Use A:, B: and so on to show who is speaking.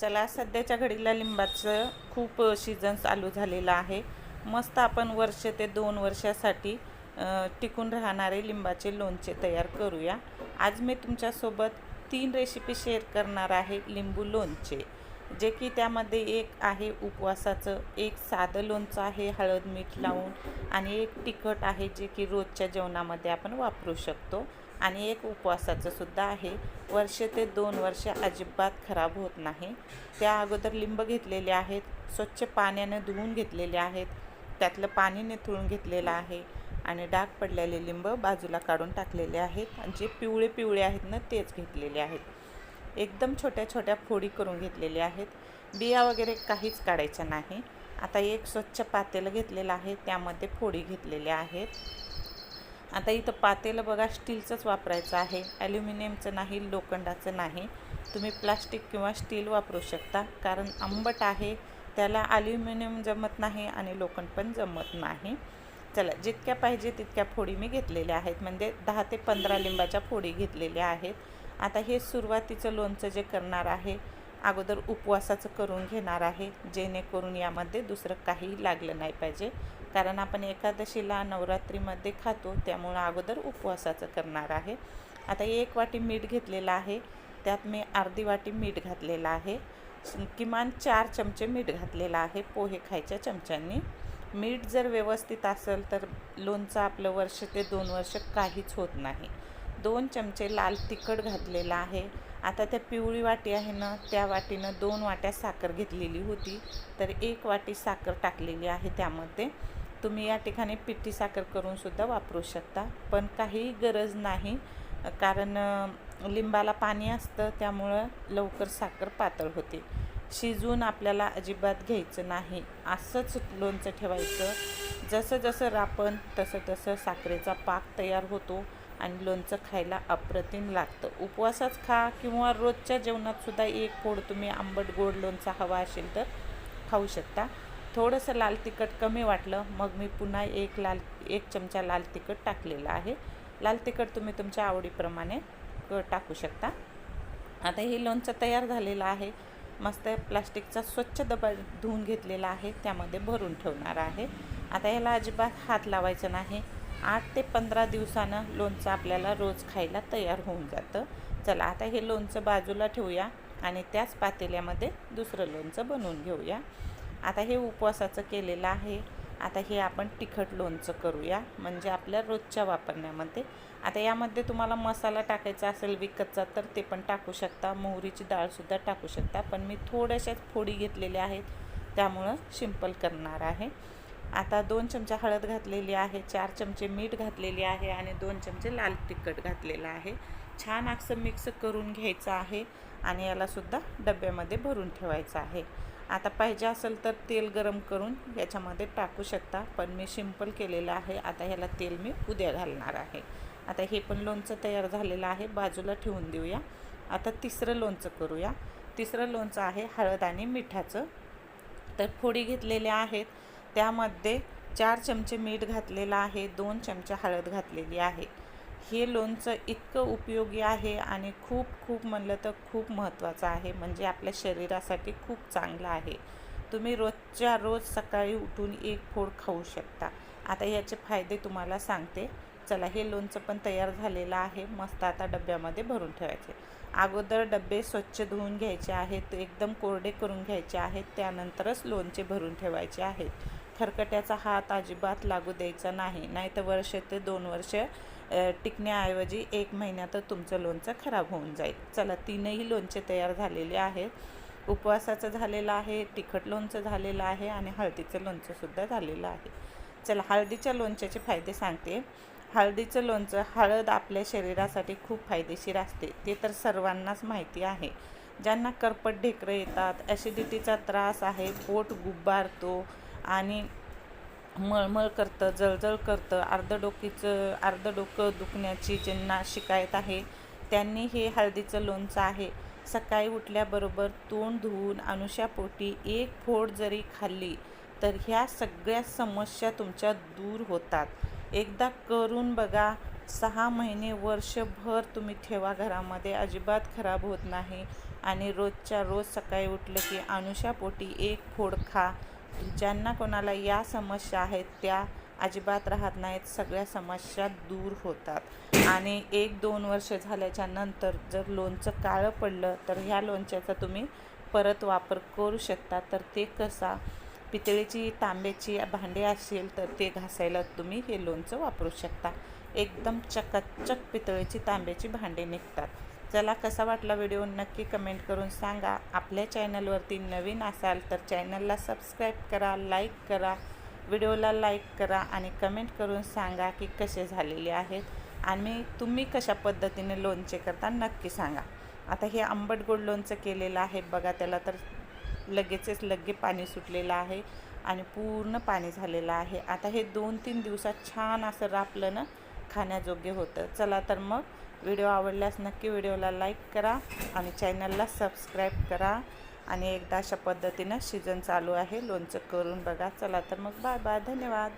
A: चला सध्याच्या घडीला लिंबाचं खूप सीझन चालू झालेलं आहे. मस्त आपण वर्ष ते दोन वर्षासाठी टिकून राहणारे लिंबाचे लोणचे तयार करूया. आज मी तुमच्यासोबत तीन रेसिपी शेअर करणार आहे लिंबू लोणचे जे की त्यामध्ये एक आहे उपवासाचं एक साधं लोणचं आहे हळद मीठ लावून आणि एक तिखट आहे जे की रोजच्या जेवणामध्ये आपण वापरू शकतो. आणि एक उपवासाचं सुद्धा आहे. वर्ष ते दोन वर्ष अजिबात खराब होत नाही. त्या अगोदर लिंब घेतलेले आहेत स्वच्छ पाण्याने धुवून घेतलेले आहेत त्यातलं पाणी निथळून घेतलेलं आहे आणि डाग पडलेले लिंब बाजूला काढून टाकलेले आहेत आणि जे पिवळे पिवळे आहेत ना तेच घेतलेले आहेत. एकदम छोट्या छोट्या फोडी करून घेतलेल्या आहेत. बिया वगैरे काहीच काढायच्या नाही. आता एक स्वच्छ पातेलं घेतलेलं आहे त्यामध्ये फोडी घेतलेल्या आहेत. आता इथं पातेलं बघा स्टीलचंच वापरायचं आहे. ॲल्युमिनियमचं नाही लोखंडाचं नाही. तुम्ही प्लास्टिक किंवा स्टील वापरू शकता कारण आंबट आहे त्याला ॲल्युमिनियम जमत नाही आणि लोखंड पण जमत नाही. चला जितक्या पाहिजे तितक्या फोडी मी घेतलेल्या आहेत म्हणजे दहा ते पंधरा लिंबाच्या फोडी घेतलेल्या आहेत. आता हे सुरुवातीचं लोणचं जे करणार आहे अगोदर उपवासाचं करून घेणार आहे जेणेकरून यामध्ये दुसरं काही लागलं नाही पाहिजे. कारण आपण एकादशीला नवरात्रीमध्ये खातो त्यामुळं अगोदर उपवासाचं करणार आहे. आता एक वाटी मीठ घेतलेलं आहे त्यात मी अर्धी वाटी मीठ घातलेलं आहे किमान चार चमचे मीठ घातलेलं आहे पोहे खायच्या चमच्यांनी. मीठ जर व्यवस्थित असेल तर लोणचं आपलं वर्ष ते दोन वर्ष काहीच होत नाही. दोन चमचे लाल तिखट घातलेलं आहे आता त्या पिवळी वाटी आहे ना त्या वाटीनं दोन वाट्या साखर घेतलेली होती. तर एक वाटी साखर टाकलेली आहे त्यामध्ये. तुम्ही या ठिकाणी पिठी साखर करूनसुद्धा वापरू शकता. पण काही गरज नाही कारण लिंबाला पाणी असतं त्यामुळं लवकर साखर पातळ होते. शिजवून आपल्याला अजिबात घ्यायचं नाही. असंच लोणचं ठेवायचं. जसं जसं रापण तसं तसं साखरेचा पाक तयार होतो. आणि लोणचं खायला अप्रतिम लागतं. उपवासच खा किंवा रोजच्या जेवणातसुद्धा एक फोड तुम्ही आंबट गोड लोणचं हवा असेल तर खाऊ शकता. थोडंसं लाल तिखट कमी वाटलं मग मी पुन्हा एक लाल एक चमचा लाल तिखट टाकलेलं आहे. लाल तिखट तुम्ही तुमच्या आवडीप्रमाणे क- टाकू शकता. आता हे लोणचं तयार झालेलं आहे. मस्त प्लास्टिकचा स्वच्छ डबा धुवून घेतलेला आहे. त्यामध्ये भरून ठेवणार आहे. आता याला अजिबात हात लावायचा नाही. आठ ते पंधरा दिवसानं लोणचं आपल्याला रोज खायला तयार होऊन जातं. चला आता हे लोणचं बाजूला ठेवूया आणि त्याच पातेल्यामध्ये दुसरं लोणचं बनवून घेऊया. आता हे उपवासाचं केलेलं आहे. आता हे आपण तिखट लोणचं करूया म्हणजे आपल्या रोजच्या वापरण्यामध्ये. आता यामध्ये तुम्हाला मसाला टाकायचा असेल विकतचा तर ते पण टाकू शकता. मोहरीची डाळसुद्धा टाकू शकता. पण मी थोड्याशाच फोडी घेतलेल्या आहेत त्यामुळं सिंपल करणार आहे. आता दोन चमचा हळद घातलेली आहे चार चमचे मीठ घातलेली आहे आणि दोन चमचे लाल तिखट घातलेलं आहे. छान असं मिक्स करून घ्यायचं आहे आणि यालासुद्धा डब्यामध्ये भरून ठेवायचं आहे. आता पाहिजे असेल तर तेल गरम करून याच्यामध्ये टाकू शकता पण मी सिंपल केलेलं आहे. आता ह्याला तेल मी उद्या घालणार आहे. आता हे पण लोणचं तयार झालेलं आहे बाजूला ठेवून देऊया. आता तिसरं लोणचं करूया. तिसरं लोणचं आहे हळद आणि मिठाचं. तर फोडी घेतलेल्या आहेत. त्यामध्ये चार चमचे मीठ घातलेलं आहे दोन चमचे हळद घातलेली आहे. हे लोणचं इतकं उपयोगी आहे आणि खूप खूप म्हणलं तर खूप महत्त्वाचं आहे. म्हणजे आपल्या शरीरासाठी खूप चांगलं आहे. तुम्ही रोजच्या रोज सकाळी उठून एक फोड खाऊ शकता. आता याचे फायदे तुम्हाला सांगते. चला हे लोणचं पण तयार झालेलं आहे. मस्त आता डब्यामध्ये भरून ठेवायचे. अगोदर डबे स्वच्छ धुवून घ्यायचे आहेत. एकदम कोरडे करून घ्यायचे आहेत. त्यानंतरच लोणचे भरून ठेवायचे आहेत. खरकट्याचा हात अजिबात लागू द्यायचा नाही. नाही तर वर्ष ते दोन वर्ष टिकण्याऐवजी एक महिन्यात तुमचं लोणचं खराब होऊन जाईल. चला तीनही लोणचे तयार झालेले आहेत. उपवासाचं झालेलं आहे तिखट लोणचं झालेलं आहे आणि हळदीचं लोणचंसुद्धा झालेलं आहे. चला हळदीच्या लोणच्याचे फायदे सांगते. हळदीचं लोणचं हळद आपल्या शरीरासाठी खूप फायदेशीर असते. ते तर सर्वांनाच माहिती आहे. ज्यांना करपट ढेकरं येतात ॲसिडिटीचा त्रास आहे पोट गुब्बारतो आणि मळमळ करतं जळजळ करतं अर्धं डोकीचं अर्धं डोकं दुखण्याची ज्यांना शिकायत आहे त्यांनी हे हळदीचं लोणचं आहे. सकाळी उठल्याबरोबर तोंड धुवून अनुशापोटी एक फोड जरी खाल्ली तर ह्या सगळ्या समस्या तुमच्या दूर होतात. एकदा करून बघा सहा महिने वर्षभर तुम्ही ठेवा घरामध्ये अजिबात खराब होत नाही. आणि रोजच्या रोज सकाळी उठलं की अनुषापोटी एक फोड खा. ज्यांना कोणाला या समस्या आहेत त्या अजिबात राहत नाहीत. सगळ्या समस्या दूर होतात. आणि एक दोन वर्ष झाल्याच्यानंतर जर लोणचं काळं पडलं तर ह्या लोणच्याचा तुम्ही परत वापर करू शकता. तर ते कसा पितळेची तांब्याची भांडे असेल तर ते घासायला तुम्ही हे लोणचं वापरू शकता. एकदम चकाचक पितळेची तांब्याची भांडे निघतात. चला कसा वाटला व्हिडिओ नक्की कमेंट करून सांगा. आपल्या चॅनलवरती नवीन असाल तर चॅनलला सबस्क्राईब करा लाईक करा व्हिडिओला लाईक करा आणि कमेंट करून सांगा की कसे झालेले आहेत आणि तुम्ही कशा पद्धतीने लोणचे करता नक्की सांगा. आता हे आंबट गोड लोणचं केलेलं आहे. बघा त्याला तर लगेचच लगे पाणी सुटलेलं आहे आणि पूर्ण पाणी झालेलं आहे. आता हे दोन तीन दिवसात छान असं रापलं ना खाण्याजोग्य होतं. चला तर मग व्हिडिओ आवडल्यास नक्की व्हिडिओला लाईक करा आणि चॅनलला सबस्क्राईब करा. आणि एकदा अशा पद्धतीनं सीझन चालू आहे. लोणचं करून बघा. चला तर मग बाय बाय. धन्यवाद.